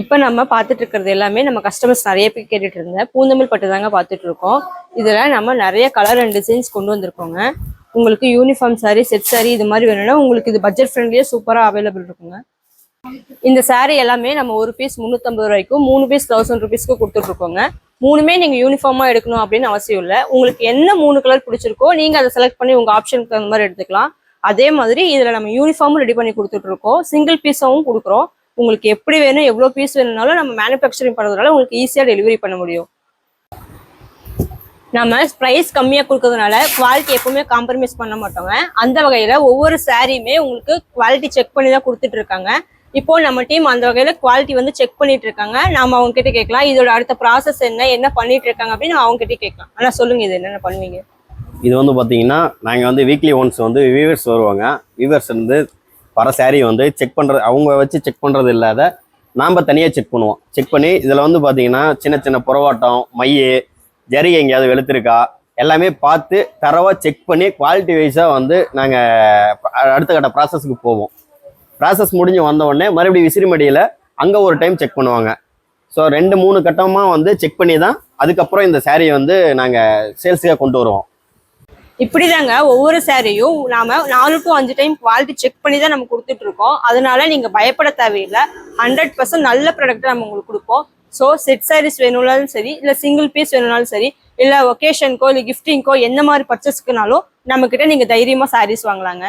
இப்போ நம்ம பார்த்துட்டு இருக்கிறது எல்லாமே நம்ம கஸ்டமர்ஸ் நிறைய பேர் கேட்டுட்டு இருந்தேன் பூந்தமிழ் பட்டு தாங்க பார்த்துட்டு இருக்கோம். இதில் நம்ம நிறைய கலர் அண்ட் டிசைன்ஸ் கொண்டு வந்திருக்கோங்க. உங்களுக்கு யூனிஃபார்ம் saree செட் சாரீ இது மாதிரி வேணும்னா உங்களுக்கு இது பட்ஜெட் ஃப்ரெண்ட்லியே சூப்பராக அவைலபிள் இருக்குங்க. இந்த சாரீ எல்லாமே நம்ம ஒரு பீஸ் முந்நூற்றம்பது ரூபாய்க்கும் மூணு பீஸ் தௌசண்ட் ருபீஸ்க்கு கொடுத்துட்ருக்கோங்க மூணுமே நீங்கள் யூனிஃபார்மாக எடுக்கணும் அப்படின்னு அவசியம் இல்லை. உங்களுக்கு என்ன மூணு கலர் பிடிச்சிருக்கோ நீங்கள் அதை செலக்ட் பண்ணி உங்கள் ஆப்ஷனுக்கு தகுந்த மாதிரி எடுத்துக்கலாம். அதே மாதிரி இதில் நம்ம யூனிஃபார்மும் ரெடி பண்ணி கொடுத்துட்ருக்கோம் சிங்கிள் பீஸாகவும் கொடுக்குறோம். உங்களுக்கு எப்படி வேணும் எவ்வளோ பீஸ் வேணும்னாலும் நம்ம மேனுஃபேக்சரிங் பண்ணுறதுனால உங்களுக்கு ஈஸியாக டெலிவரி பண்ண முடியும். நம்ம ப்ரைஸ் கம்மியாக கொடுக்கறதுனால குவாலிட்டி எப்பவுமே காம்ப்ரமைஸ் பண்ண மாட்டோங்க. அந்த வகையில் ஒவ்வொரு சாரியுமே உங்களுக்கு குவாலிட்டி செக் பண்ணி தான் கொடுத்துட்டு இருக்காங்க. இப்போ நம்ம டீம் அந்த வகையில் குவாலிட்டி வந்து செக் பண்ணிட்டு இருக்காங்க. நாம அவங்க கிட்ட கேட்கலாம் இதோட அடுத்த ப்ராசஸ் என்ன என்ன பண்ணிட்டு இருக்காங்க அப்படின்னு அவங்க கிட்ட கேட்கலாம். ஆனால் சொல்லுங்க இது என்னென்ன பண்ணுவீங்க? இது வந்து பார்த்தீங்கன்னா நாங்கள் வந்து வீக்லி ஒன்ஸ் வந்து வியூவர்ஸ் வருவாங்க. வியூவர்ஸ் வந்து வர saree வந்து செக் பண்ணுறது அவங்க வச்சு செக் பண்ணுறது இல்லாத நாம் தனியாக செக் பண்ணுவோம். செக் பண்ணி இதில் வந்து பார்த்தீங்கன்னா சின்ன சின்ன புறவாட்டம் மைய ஜரி எங்கேயாவது வெளுத்திருக்கா எல்லாமே பார்த்து தரவாக செக் பண்ணி குவாலிட்டி வைஸாக வந்து நாங்கள் அடுத்த கட்ட ப்ராசஸ்க்கு போவோம். ப்ராசஸ் முடிஞ்சு வந்த உடனே மறுபடியும் விசிறிமடியில் அங்கே ஒரு டைம் செக் பண்ணுவாங்க. ஸோ ரெண்டு மூணு கட்டமாக வந்து செக் பண்ணி தான் அதுக்கப்புறம் இந்த சேரீயை வந்து நாங்கள் சேல்ஸுக்காக கொண்டு வருவோம். இப்படிதாங்க ஒவ்வொரு சாரியும் நாம நாலு டு அஞ்சு டைம் குவாலிட்டி செக் பண்ணி தான் நம்ம கொடுத்துட்டு இருக்கோம். அதனால நீங்க பயப்பட தேவையில்லை. ஹண்ட்ரட் பர்சன்ட் நல்ல ப்ராடக்ட் நம்ம உங்களுக்கு கொடுப்போம். ஸோ செட் சாரீஸ் வேணும்னாலும் சரி இல்லை சிங்கிள் பீஸ் வேணும்னாலும் சரி இல்லை ஒகேஷனுக்கோ இல்லை கிஃப்டிங்க்கோ எந்த மாதிரி பர்ச்சேஸ்க்குனாலும் நம்மக்கிட்ட நீங்கள் தைரியமாக சாரீஸ் வாங்கலாங்க.